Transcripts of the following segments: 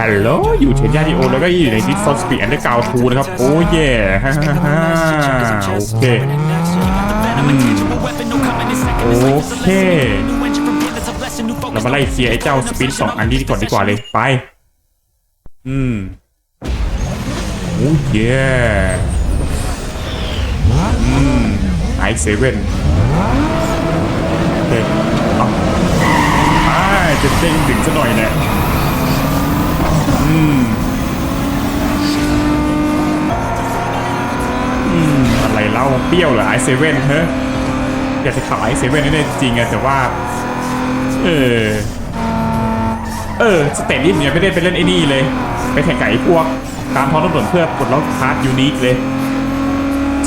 ฮัลโหลอยู่เทนยาดิโอแล้วก็อยู่ในดิสซอนสปีดอันเดอร์กาวทูนะครับ โอ้เย่ฮ่าฮ่าฮ่าโอเคโอเค เรามาไล่เคลียร์ไอ้เจ้าสปีดสองอันนี้ก่อนดีกว่าเลยไป อืมโอ้เย่อืมไอเซเว่นโอเคเอาอ่าจะเด้งดึงซะหน่อยเนี่ย อืมอืมอะไรเล่าเปรี้ยวเหรอไอเซเว่นเฮ้ยอยากจะขับไอเซเว่นนี่ได้จริงอะแต่ว่า เออ เออ สเตตลิฟเนี่ยไม่ได้ไปเล่นไอ้นี่เลย ไปแข่งไก่พวก ตามท้องถนนเพื่อปลดล็อกพาร์ทยูนิคเลย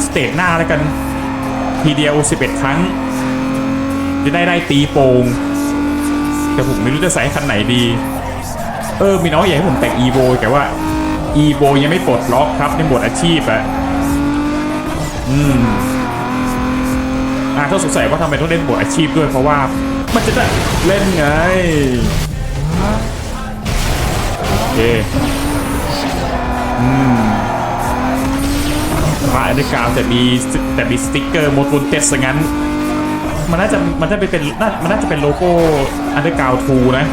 สเตตหน้าแล้วกัน ทีเดียว11ครั้ง จะได้ได้ตีโป่งแต่ผมไม่รู้จะใส่คันไหนดี เออมีน้องอยากให้ผมแต่ง e v o แต่ว่า e v o ยังไม่ปลดล็อกครับในหมวดอาชีพอะอืมอ่าถ้าสงสัยว่าทำไมต้องเล่นหมวดอาชีพด้วยเพราะว่า มันจะได้เล่นไงโอเคอืมมาอันเดอร์กราวด์แต่มีแต่มีสติ๊กเกอร์โมดบนเต็ดซะงั้น มันน่าจะมันน่าจะเป็นน่ามันน่าจะเป็นโลโก้อันเดอร์กราวทูนะ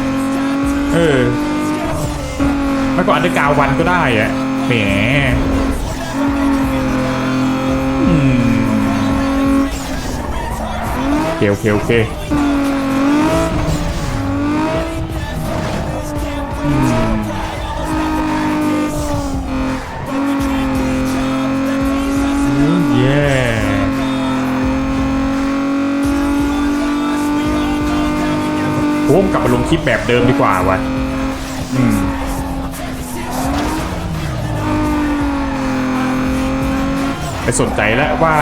เออ ไม่ก็อันเดอร์กาววันก็ได้อะแหมโอเคโอเคโอเคอืมอืมเย้ผมกลับมาลงคลิปแบบเดิมดีกว่าวะอืม ไปสนใจแล้วว่า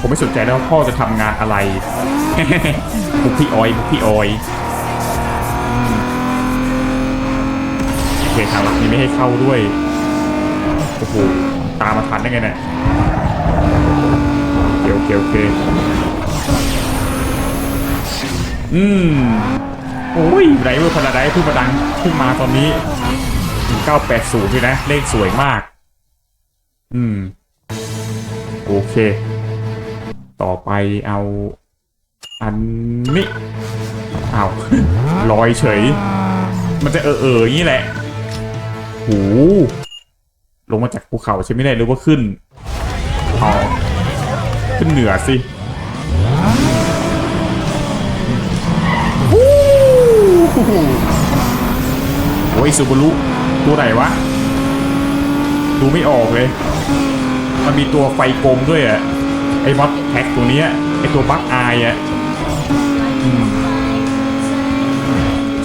ผมไม่สนใจแล้วว่าพ่อจะทำงานอะไรมุกพี่ออยมุกพี่ออยโอเคทางลักนี้ไม่ให้เข้าด้วยโอ้โหตามมาทันได้ไงเนี่ยโอเคโอเคโอเคอืมโอ้ยไรเวอร์พาราไดซ์เพิ่งมาดังเพิ่งมาตอนนี้ 1980เลยนะ เลขสวยมาก อืม โอเค ต่อไปเอาอันนี้อ้าวลอยเฉย มันจะเออเอออย่างนี้แหละหูลงมาจากภูเขาใช่ไหมได้หรือว่าขึ้นเอาขึ้นเหนือสิโอ้ยซูบารุตัวไหนวะ ดูไม่ออกเลย มันมีตัวไฟกลมด้วยอะไอ้มอสแท็กตัวเนี้ยไอ้ตัวบัคออะ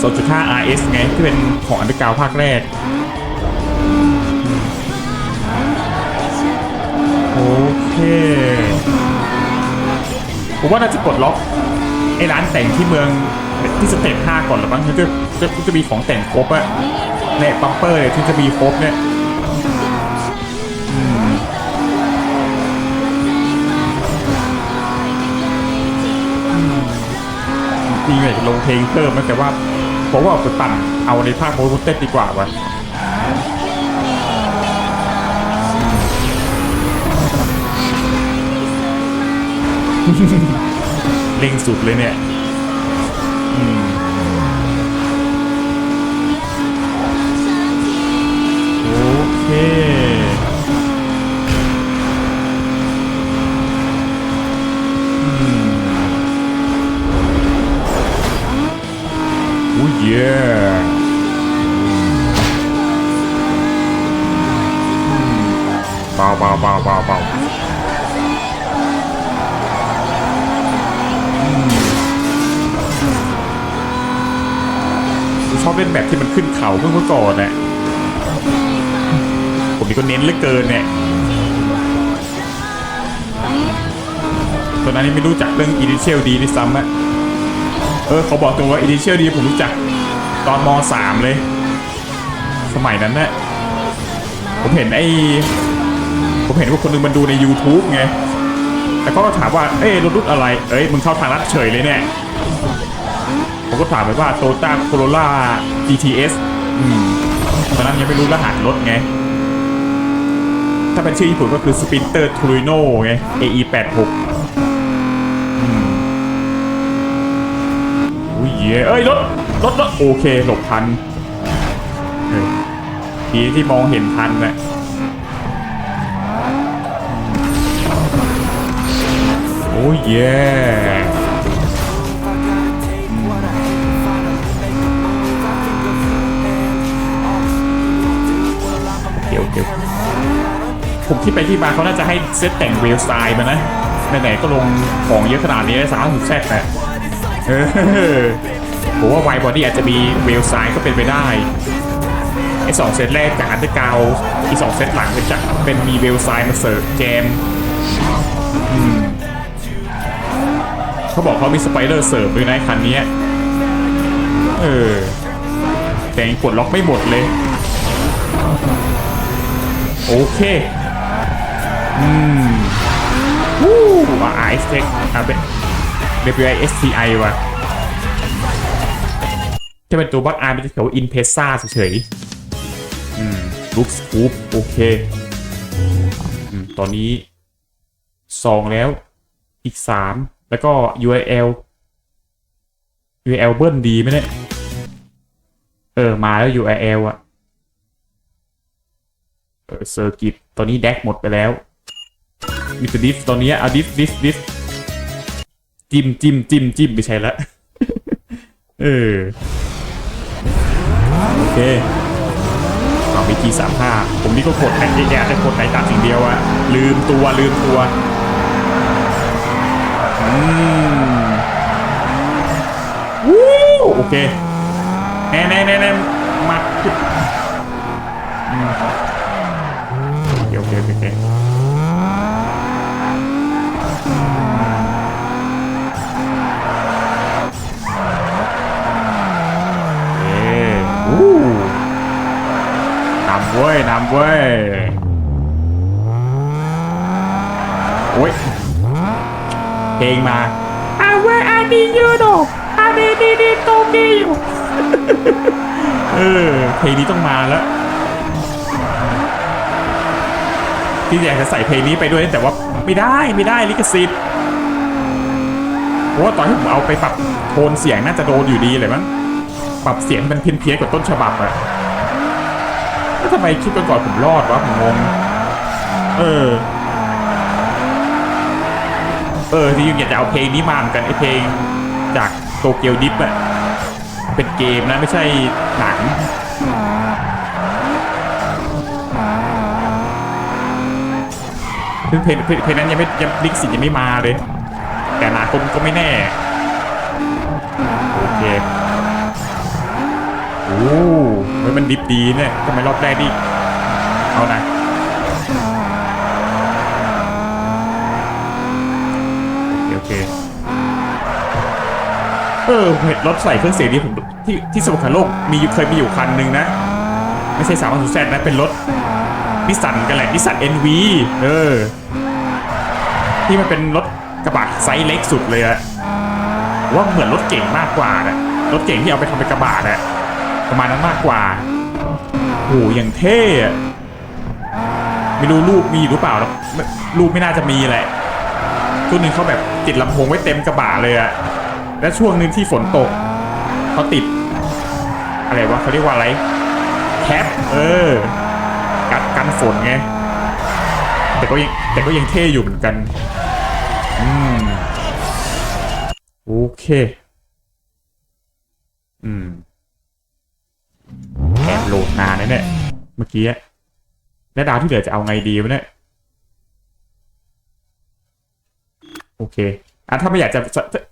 สองจุดห้า RS ไง ที่เป็นของอันเดอร์กาวภาคแรก โอเค ผมว่าน่าจะกดล็อก ไอ้ร้านแต่งที่เมืองที่สเตป5ก่อนหรือมั้งมันจะจะจะมีของแต่งครบอะในบัมเปอร์เนี่ยที่จะมีครบเนี่ย ริงๆอยากจะลงเพลงเพิ่มนะแต่ว่าผมว่าเอาไปปั่นเอาในภาคโมโนเต้นดีกว่าวะเร่งสุดเลยเนี่ย โอ้ยเบาเบาเบาเบาเบาชอบเล่นแบบที่มันขึ้นเขาเมื่อก่อนน่ะผมนี่ก็เน้นเหลือเกินเนี่ยตอนนั้นนี่ไม่รู้จักเรื่อง Initial D ด้วยซ้ำอะเออเขาบอกตรงว่า Initial D ผมรู้จัก ตอนม .3 เลย สมัยนั้นน่ะผมเห็นไอ้ผมเห็นว่าคนนึงมันดูใน YouTube ไง แต่ก็ถามว่า เอ้ยรถรุ่นอะไร เอ้ย มึงเข้าทางลัดเฉยเลยเนี่ย ผมก็ถามไปว่า Toyota Corolla GTS อืมตอนนั้นยังไม่รู้รหัสรถไง ถ้าเป็นชื่อญี่ปุ่นก็คือ Sprinter Torino ไง AE 8 6อืมอุ้ยเย้เอ้ย รถ รถรถโอเคหลบทันดีที่มองเห็นทันนะโอ้ยเย้เดี๋ยวเดี๋ยวผมคิดไปที่มาเขาน่าจะให้เซตแต่งเวลสไตล์มานะไหนๆก็ลงของเยอะขนาดนี้สามารถถูกแซดนะเออ ผมว่าไวบอดี้อาจจะมีเวลไตล์ก็เป็นไปได้ไอ้สองเซตแรกจากอันเดอร์กาวอีสองเซตหลังเป็นจะเป็นมีเวลไตล์มาเสิร์ฟแจมอืมเขาบอกเขามีสไปเดอร์เสิร์ฟด้วยนะคันนี้เออแต่ยังกดล็อกไม่หมดเลย โอเค อืมวู้ว่า i s t e c อะเป็น W I S T I ว่ะ จะเป็นตัวบัคอาร์เป็นเขียวอินเพซซ่าเฉยๆอืมลุคสกูปโอเคอืมตอนนี้สองแล้วอีกสามแล้วก็ URL URL เบิ้ลดีไหมเนี่ย เออ มาแล้ว URL อะเออเซอร์กิตตอนนี้แดกหมดไปแล้วมีแต่ดิฟตอนนี้เอาดิฟดิฟดิฟจิ้มจิ้มจิ้มจิ้มไม่ใช่ละ เออ โอเคเอาไปทีสามห้าผมนี่ก็กดแต่แย่ๆแต่กดไหนตามสิ่งเดียวอะลืมตัวลืมตัวอืมวู้โอเคแน่แน่แน่แน่มาอืมโอเคโอเคโอเคเอ้อู้นำเว้ยนำเว้ยโอ้ยเพลงมาอาเวอาดียูโดอาดีดีดีโตกีอยู่เออเพลงนี้ต้องมาแล้วที่อยากจะใส่เพลงนี้ไปด้วยแต่ว่าไม่ได้ไม่ได้ลิขสิทธิ์เพราะว่าตอนที่ผมเอาไปปรับโทนเสียงน่าจะโดนอยู่ดีเลยมั้งปรับเสียงมันเพี้ยนเพี้ยนๆกว่าต้นฉบับอะแล้ว ทำไมคลิปก่อนผมรอดวะผมงง เออ เออที่อยากจะเอาเพลงนี้มาเหมือนกันไอเพลงจากโตเกียวดิฟอะเป็นเกมนะไม่ใช่หนังซึ่งเพลงเพลงนั้นยังไม่ยังลิขสิทธิ์ยังไม่มาเลย แต่อนาคตก็ไม่แน่ โอเคโอ้ เฮ้ยมันดิบดีเนี่ยทำไมรอบแรกดิเอานะโอเคโอเคเออเห็นรถใส่เครื่องเสียงนี้ผมที่ที่สมุทรโลกมีเคยมีอยู่คันหนึ่งนะ ไม่ใช่สามพันสุดแซดนะเป็นรถนิสสันกันแหละนิสสัน NV เออ ที่มันเป็นรถกระบะไซส์เล็กสุดเลยอะว่าเหมือนรถเก่งมากกว่านะรถเก่งที่เอาไปทำเป็นกระบะนะ ประมาณนั้นมากกว่าโอ้โหอย่างเท่ไม่รู้รูปมีหรือเปล่านะไม่รูปไม่น่าจะมีแหละช่วงนึงเขาแบบติดลำโพงไว้เต็มกระบะเลยอะและช่วงนึงที่ฝนตกเขาติด อะไรวะเขาเรียกว่าอะไรแคปเออกันกันฝนไงแต่ก็ยังแต่ก็ยังเท่อยู่เหมือนกันอืมโอเค อืม แอบโหลดนานนะเนี่ย เมื่อกี้แล้วดาวที่เหลือจะเอาไงดีวะเนี่ย โอเค อะถ้าไม่อยากจะ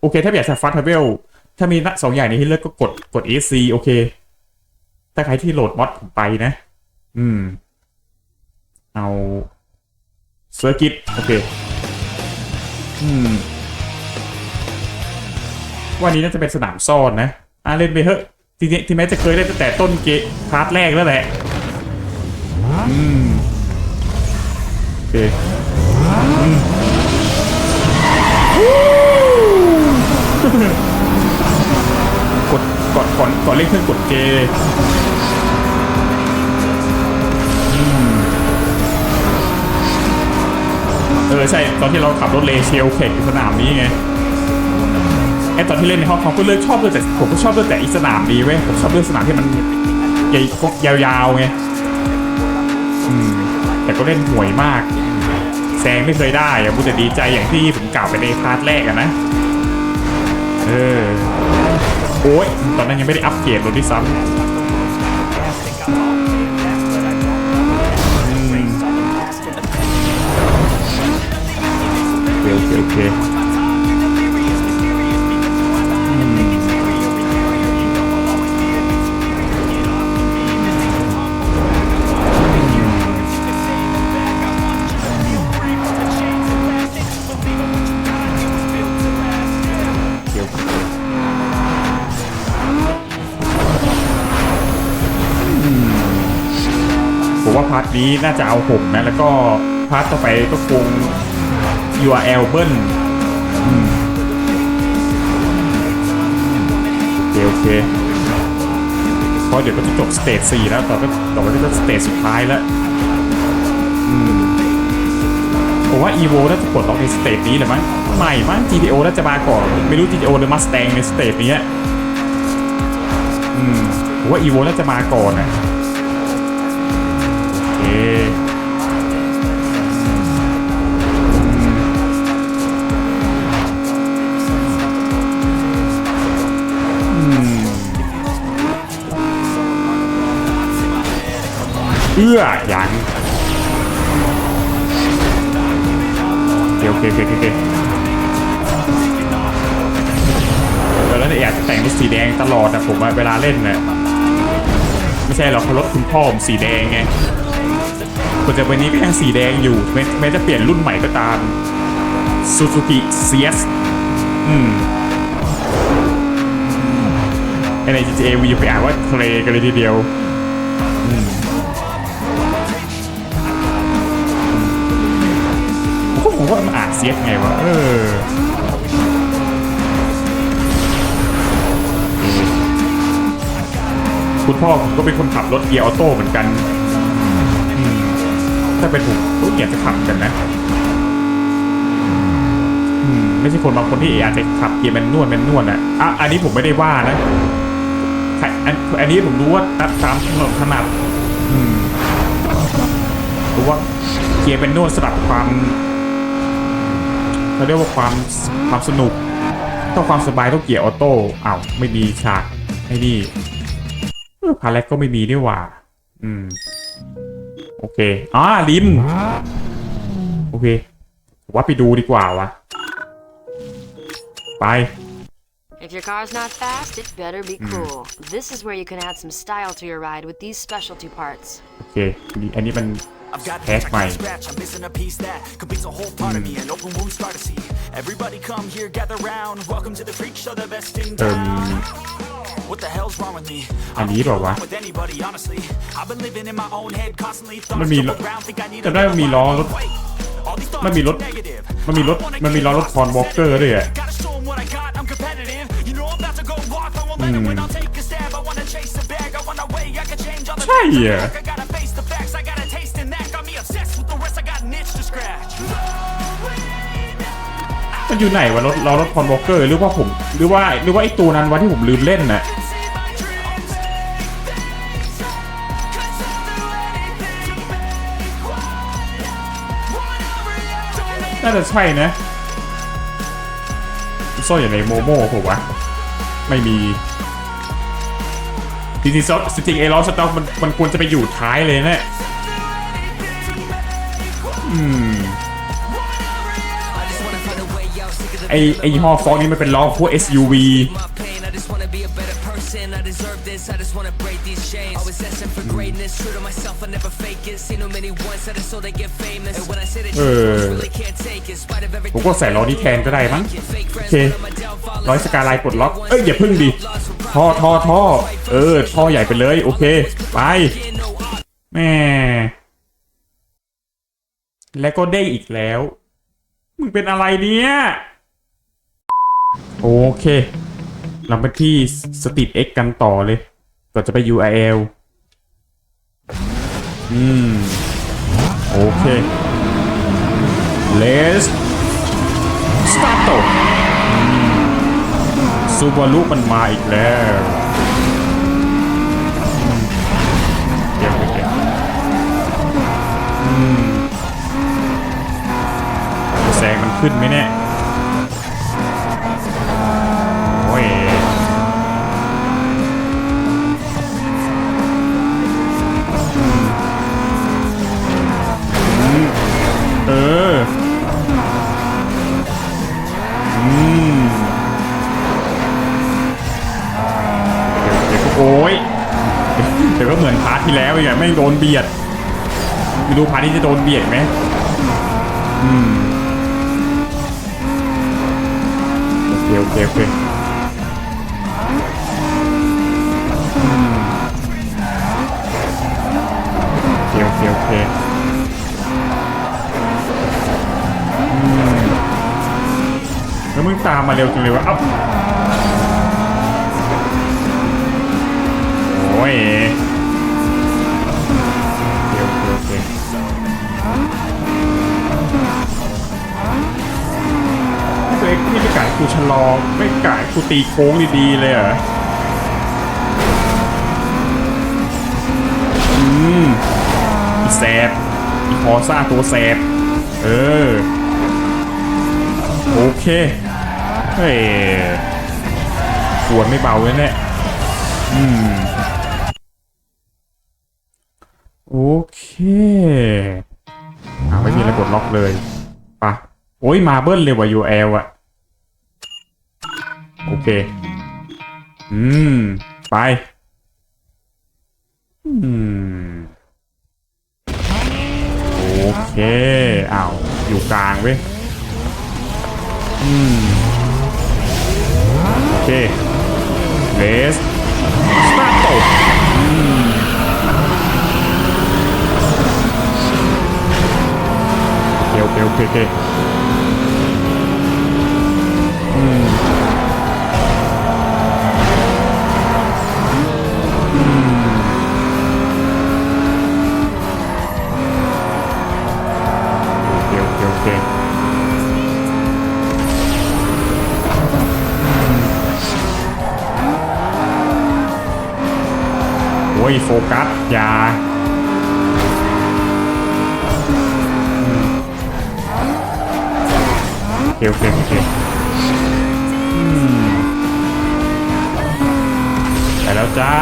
โอเค ถ้าไม่อยากจะฟาสต์ทเวล ถ้ามีสองอย่างนี้ให้เลือกก็กดกด AC โอเค ถ้าใครที่โหลดมอดผมไปนะ อืม เอาเซอร์กิตโอเค อืม วันนี้น่าจะเป็นสนามซ่อนนะ อะเล่นไปเถอะ ทีนี้ที่แม้จะเคยได้แต่ต้นเกมพาร์ทแรกแล้วแหละอืมโอเคกดกดขอนก่อนเล่นเครื่องกดเกเออใช่ตอนที่เราขับรถเลเชลเข่งสนามนี้ไง อตอนที่เล่นในห้องคอมก็เลือกชอบด้วยแต่ผมก็ชอบด้วยแต่อีสนามนี้เว้ยผมชอบด้วยสนามที่มันใหญ่ยาวๆไงอืมแต่ก็เล่นห่วยมาก แซงไม่เคยได้อะพูดแต่ดีใจอย่างที่ผมกล่าวไปในพาร์ทแรกอะนะเออโอ้ยตอนนั้นยังไม่ได้อัปเกรดรถที่ซ้ำโอเคโอเค นี้น่าจะเอาผมนะ แล้วก็พาร์ทต่อไปก็คง URL เบิ้ลโอเคโอเคเพราะเดี๋ยวก็จะจบสเตจ4แล้วต่อก็ต่อไปก็จะสเตจสุดท้ายแล้วผมว่า EVO น่าจะปลดล็อกในสเตจนี้เลยมั้งใหม่มั้ง GTO น่าจะมาก่อนไม่รู้ GTO หรือ Mustang ในสเตจนี้อืมผมว่า EVO น่าจะมาก่อนอะ เอื้อยังโอเคโอเคโอเคโอเคแล้วเนี่ยอยากจะแต่งรถสีแดงตลอดอะผมเวลาเล่นน่ะไม่ใช่หรอกเพราะรถคุณพ่อผมสีแดงไง คนจะวันนี้ก็ยังสีแดงอยู่แม้แม้จะเปลี่ยนรุ่นใหม่ก็ตาม Suzuki CS อืมใน GTA V ไปอ่านว่าเทรกันเลยทีเดียวผมผมว่ามันอ่านเซียสไงวะเออคุณพ่อผมก็เป็นคนขับรถเกียร์ออโต้เหมือนกัน ถ้าเป็นผมก็อยากจะขับกันนะอืมไม่ใช่คนบางคนที่อาจจะขับเกียร์แมนนวลแมนนวลนะอะอันนี้ผมไม่ได้ว่านะอันอันนี้ผมรู้ว่าตามถนนถนัดอืมรู้ว่าเกียร์แมนนวลสำหรับความเขาเรียกว่าความความสนุกต้องความสบายต้องเกียร์ออโต้อ้าวไม่มีฉากไอ้นี่พาเล็กก็ไม่มีนี่หว่า อืม โอเคอ่าลิมโอเคผมว่าไปดูดีกว่าวะไป If your car's not fast, it better be cool. This is where you can add some style to your ride with these specialty parts. โอเคอันนี้มัน I've got Heck, this I can't mate. scratch. I'm missing a piece that completes a whole part of me. An open wound scar to see. Everybody come here, gather round. Welcome to the freak show, the best in เอิ่ม town. What the hell's wrong with me? อันนี้ I เป don't ล่า get วะ along with anybody, honestly. I've been living in my own head, constantly มัน thoughts มี jumble around, think I need จำได้ว่ามีล้อรถ All these มันมีรถ thoughts are negative. มันมีรถมันมีล้อรถคอนวอล์กเกอร์ด้วยอะ Gotta show 'em what I got, I'm competitive. You know I'm about to go off, I won't let it win, I'll take a stab. I wanna chase the bag, I want a way, I can change all the ใช่ things I อะ lack. I gotta face the facts, I got a taste in that. Got me obsessed with the rest, I got an itch to scratch. มันอยู่ไหนวะรถล้อรถคอนวอล์กเกอร์หรือว่าผมหรือว่าหรือว่าไอ้ตัวนั้นวะที่ผมลืมเล่นน่ะ น่าจะใช่นะซ่อนอยู่ในโมโม่ผมวะ ไม่มีจริงๆซอสจริงๆไอ้ล้อสต็อกมันมันควรจะไปอยู่ท้ายเลยนะ อืม ไอไอยี่ห้อฟอกนี่มันเป็นล้อพวก SUV this. I just wanna break these chains. Always asking for greatness. True to myself, I never fake it. Seen too many ones that are so they get famous. And when I say that you Uh. really can't take it. Spite of ผม everything. ก็ใส่ล้อนี้แทนก็ได้มั้ง Fake โอ friends, เค but I'm a downfall. ร้อยสกาไลน์ปลดล็อกเอ้ยอย่าพึ่งดิท่อท่อท่อเออท่อใหญ่ไปเลยโอเคไปแม่และก็ได้อีกแล้ว มึงเป็นอะไรเนี่ย โอเค เราไปที่สติด X กันต่อเลยก่อนจะไป URL อืม โอเคเลสสตาร์โตซูบารุมันมาอีกแล้วเดี๋ยวเดี๋ยวแซงมันขึ้นไหมเนี่ย โอ้ยเดี๋ยวก็เหมือนพาร์ทที่แล้วอีกไม่โดนเบียดไม่รู้พาร์ทนี้จะโดนเบียดไหมอืมโอเคโอเคโอเคอืมโอเคโอเคโอเคอืมแล้วมึงตามมาเร็วจังเลยวะอ้า ยเคโอเคโอเคตัวเองนี่ไม่กายกูชะลอไม่กายกูตีโค้งดีๆเลยเหรออืมอีแสบอีพอซ่าตัวแสบเออ โอเค เฮ้ยควรไม่เบาเลยเนี่ยอืม โอเคอาไม่มีอะไรกดล็อกเลยปะโอ้ยมาเบิ้ลเลยว่ะ UL อะโอเค อืม ไป อืม โอเคอ้าวอยู่กลางเว้ย อืม โอเคเลสสตาร์ทอืม โอเคโอเคโอเคโอเคอืมอืมโอเคโอเคโอเคโอ้ยโฟกัสอย่า เคโอเคโอเคอืมไปแล้วจ้า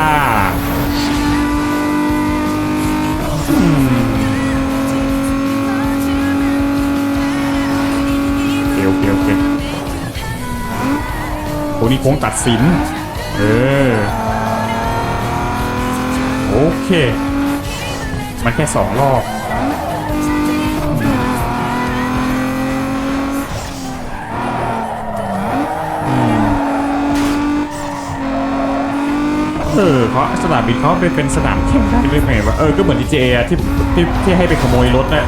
โอเคโอเคโอเคโอ้นี่โค้งตัดสิน เออ โอเค มันแค่สองรอบ เออเขาสนามบินเขาเป็นเป็นสนามแข่งได้หรือไงวะเออก็เหมือน GTA อะที่ที่ที่ให้ไปขโมยรถน่ะ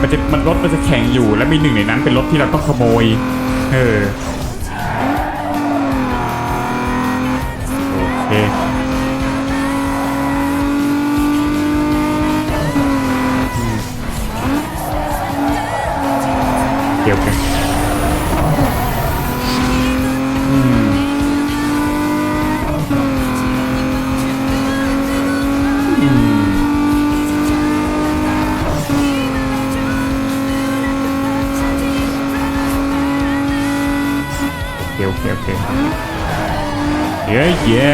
มันจะมันรถมันจะแข่งอยู่แล้วมีหนึ่งในนั้นเป็นรถที่เราต้องขโมย เออโอเคเกี่ยวกัน โอเค โอเค เย้เย้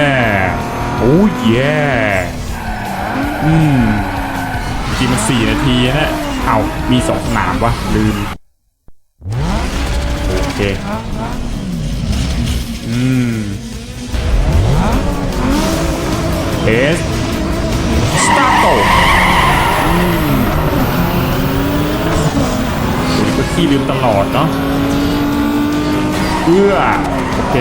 โอ้เย้อืมจริงมันสี่นาทีนะเอามีสองสนามวะลืม โอเค อืมเอสสตาร์โตอืมตัวนี้ก็ขี้ลืมตลอดเนาะ เอื้อโอเค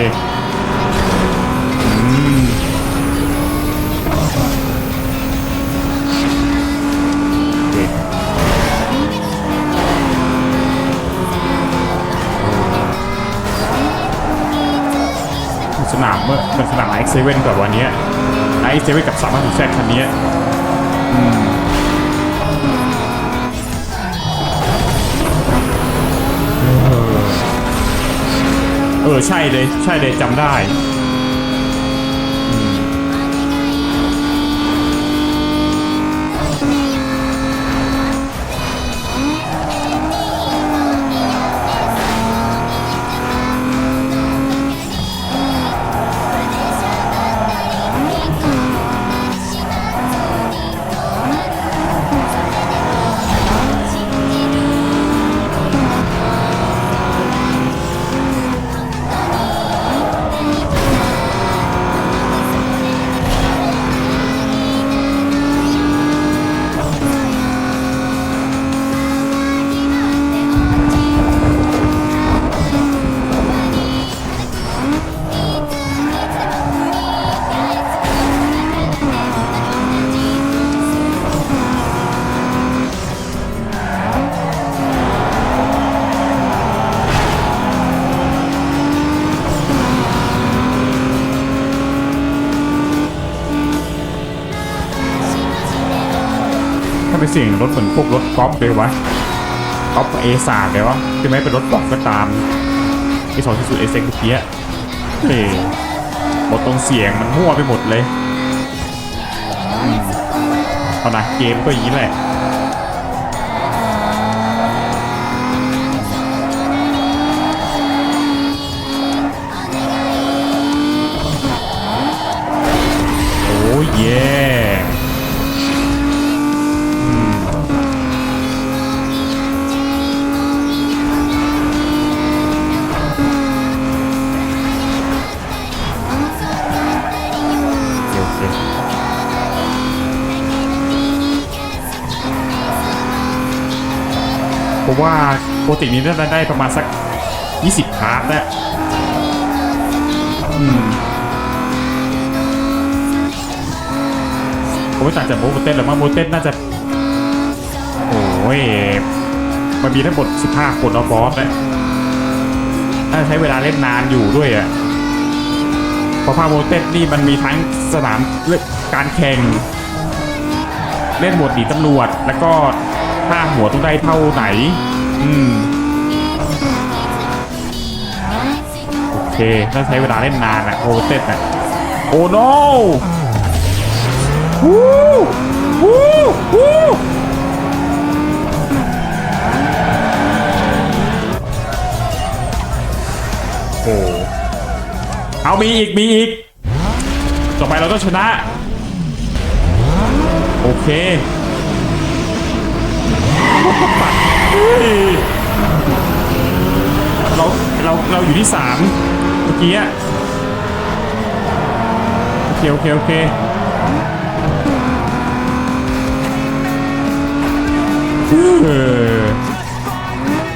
สนามเมื่อเป็นสนามไอซ์เซเว่นกับวันนี้ไอซ์เซเว่นกับสามารถถึงแทรกคันนี้ เออใช่เลย ใช่เลยจำได้ สียงรถเหมือนพวกรถกอล์ฟเลยวะกอล์ฟเอสาเลยวะใช่ไหมเป็นรถบอกก็ตามไอสองที่สุดเอเซ็กเมื่อกี้อะเฮ้ยหมดตรงเสียงมันมั่วไปหมดเลยอืมเอานะเกมก็อย่างนี้แหละ ว่าโปรตินี้น่าจะได้ประมาณสัก 20พาร์ทแหล้วอืมผมไม่ต่างจากโมเต้นหรอกมั้งโมเต้นน่าจะ โอ้ย มันมีทั้งหมด15 คนเอาบอสนะน่าใช้เวลาเล่นนานอยู่ด้วยอะเพราะภาคโมเต้นนี่มันมีทั้งสนามเล่นการแข่ง เล่นหมวดหนีตำรวจ แล้วก็ท่าหัวต้องได้เท่าไหน อืมโอเคน่าใช้เวลาเล่นนานอะโมเต้นอะโอ้ no วู้วู้วู้โอ้เอามีอีกมีอีก ต่อไปเราต้องชนะ โอเคเฮ้ย เรา เรา เราอยู่ที่สามเมื่อกี้อะโอเค โอเค โอเค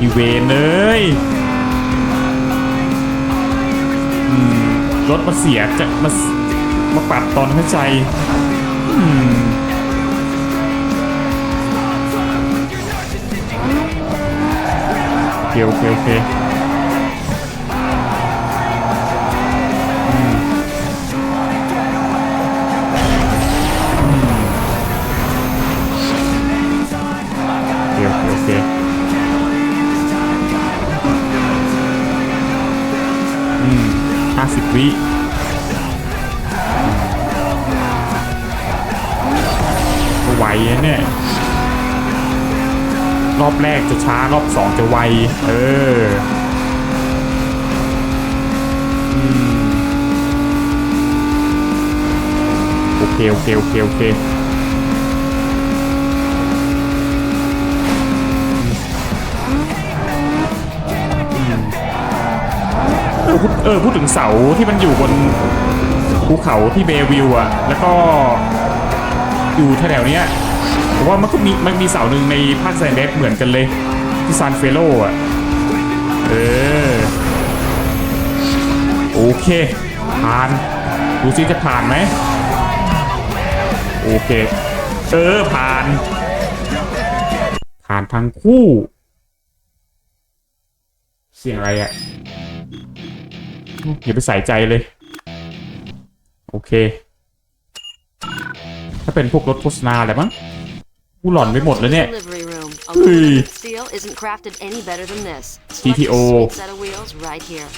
อีเวนเลยรถมาเสียจะมามาปัดตอนเข้าใจ อืม โอเคโอเคโอเคอืมโอเคโอเคโอเคอืมห้าสิบวิ อบแรกจะช้ารอบสองจะไว เออโอเคโอเคโอเคโอเคเออพูดเออพูดถึงเสาที่มันอยู่บนภูเขาที่เบวิวอะแล้วก็อยู่แถวเนี้ย ผมว่ามันก็มีมันมีเสาหนึ่งในภาคแซนเดสเหมือนกันเลย ที่ซานเฟโลอะ เออ โอเค ผ่าน ดูซิจะผ่านไหม โอเค เออ ผ่าน ผ่านทั้งคู่ เสียงอะไรอะอย่าไปใส่ใจเลย โอเค ถ้าเป็นพวกรถโฆษณาอะไรมั้ง กูหลอนไปหมดแล้วเนี่ย Delivery room. Hey. Aluminum steel isn't crafted any better than this. Select a GTO. sweet set of wheels right here.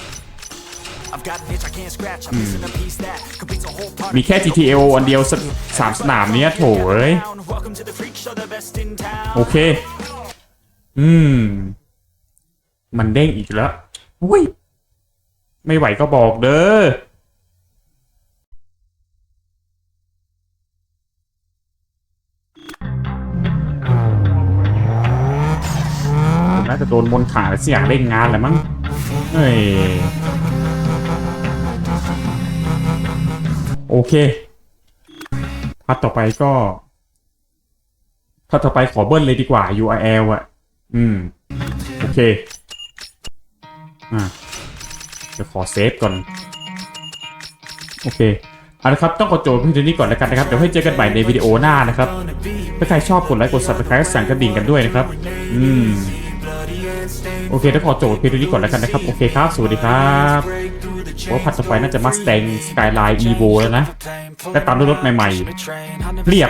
I've got an itch I can't scratch. I'm missing a piece that completes a whole part มีแค่ GTO อันเดียวสักสามสนามเนี้ยโถเอ้ย town. Welcome to the freak show, the best in town. โอเค อืม มันเด้งอีกแล้วอุ้ย ไม่ไหวก็บอกเด้อ น่าจะโดนมนขาและเสียงเล่นงานแหละมั้งเฮ้ยโอเคพัดต่อไปก็ถ้าต่อไปขอเบิ้ลเลยดีกว่า URL อะ อืม โอเค อ่าเดี๋ยวขอเซฟก่อน โอเคเอาละครับ ต้องขอจทย์เพียงเท่านี้ก่อนแล้วกันนะครับ เดี๋ยวให้เจอกันใหม่ในวิดีโอหน้านะครับ ถ้าใครชอบกดไลค์กด subscribe สั่งกระดิ่งกันด้วยนะครับ อืม โอเคถ้าขอโจทย์เพียงเท่านี้ก่อนแล้วกันนะครับ โอเคครับ สวัสดีครับว่าพัดต่อไปน่าจะมาสแตงสกายไลน์อีโวแล้วนะ และตามด้วยรถใหม่ๆ เรียบ